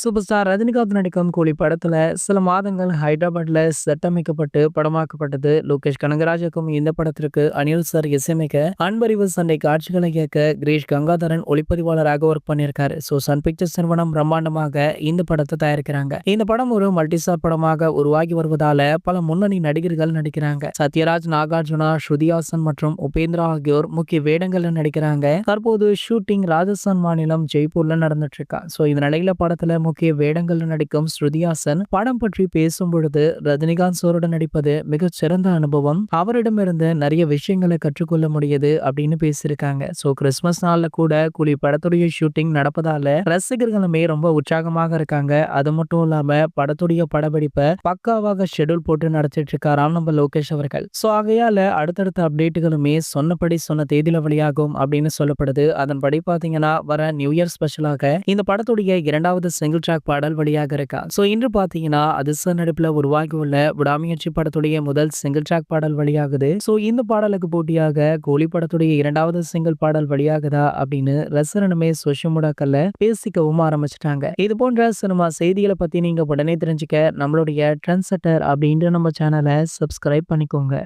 Super star Rajinikanth நடிக்கும் கூலி படத்தில் சில மாதங்கள் ஹைதராபாத்ல சட்டமைக்கப்பட்டு படமாக்கப்பட்டது லோகேஷ் கனகராஜுக்கும் இந்த படத்திற்கு அனில் சார் இசையமைக்க அன்பறிவு சண்டை காட்சிகளை இயக்க கிரீஷ் கங்காதரன் ஒளிப்பதிவாளராக ஒர்க் பண்ணியிருக்காரு. ஸோ சன் பிக்சர்ஸ் நிறுவனம் பிரம்மாண்டமாக இந்த படத்தை தயாரிக்கிறாங்க. இந்த படம் ஒரு மல்டிஸ்டார் படமாக உருவாகி வருவதால பல முன்னணி நடிகர்கள் நடிக்கிறாங்க. சத்யராஜ் நாகார்ஜுனா ஸ்ருதிஹாசன் மற்றும் உபேந்திரா ஆகியோர் முக்கிய வேடங்களில் நடிக்கிறாங்க. தற்போது ஷூட்டிங் ராஜஸ்தான் மாநிலம் ஜெய்ப்பூர்ல நடந்துட்டு இருக்கா. ஸோ இந்த நிலையில படத்துல முக்கிய வேடங்களில் நடிக்கும் ஸ்ருதிஹாசன் படம் பற்றி பேசும் பொழுது ரஜினிகாந்த் சோருடன் நடிப்பது மிகச் சிறந்த அனுபவம். அவரிடமிருந்து நிறைய விஷயங்களை கற்றுக்கொள்ள முடியுது அப்படின்னு பேசியிருக்காங்க. ஸோ கிறிஸ்மஸ் நாள்ல கூட கூலி படத்துடைய ஷூட்டிங் நடப்பதால ரசிகர்களுமே ரொம்ப உற்சாகமாக இருக்காங்க. அது மட்டும் இல்லாம படத்துடைய படப்பிடிப்பை பக்காவாக ஷெடியூல் போட்டு நடத்திட்டு இருக்காராம் நம்ம லோகேஷ் அவர்கள். ஸோ ஆகையால அடுத்தடுத்த அப்டேட்டுகளுமே சொன்னபடி சொன்ன தேதியில வெளியாகும் அப்படின்னு சொல்லப்படுது. அதன்படி பாத்தீங்கன்னா வர நியூ இயர் ஸ்பெஷலாக இந்த படத்துடைய இரண்டாவது சிங்கிள் ட்ராக் பாடல் வழியாக இருக்கா? ஸோ இன்று பார்த்தீங்கன்னா அதிர்ஷ்ட நடிப்பில் உருவாகியுள்ள விடாமுயற்சி படத்துடைய முதல் சிங்கிள் ட்ராக் பாடல் வழியாகுது. ஸோ இந்த பாடலுக்கு போட்டியாக கோலி படத்துடைய இரண்டாவது சிங்கிள் பாடல் வழியாகுதா அப்படின்னு ரசனமே சோஷியல் மீடியாக்கள்ல பேசிக்கவும் ஆரம்பிச்சிட்டாங்க. இது போன்ற சினிமா செய்திகளை பத்தி நீங்க உடனே தெரிஞ்சுக்க நம்மளுடைய ட்ரெண்ட் செட்டர் அப்படின்ற நம்ம சேனலை சப்ஸ்கிரைப் பண்ணிக்கோங்க.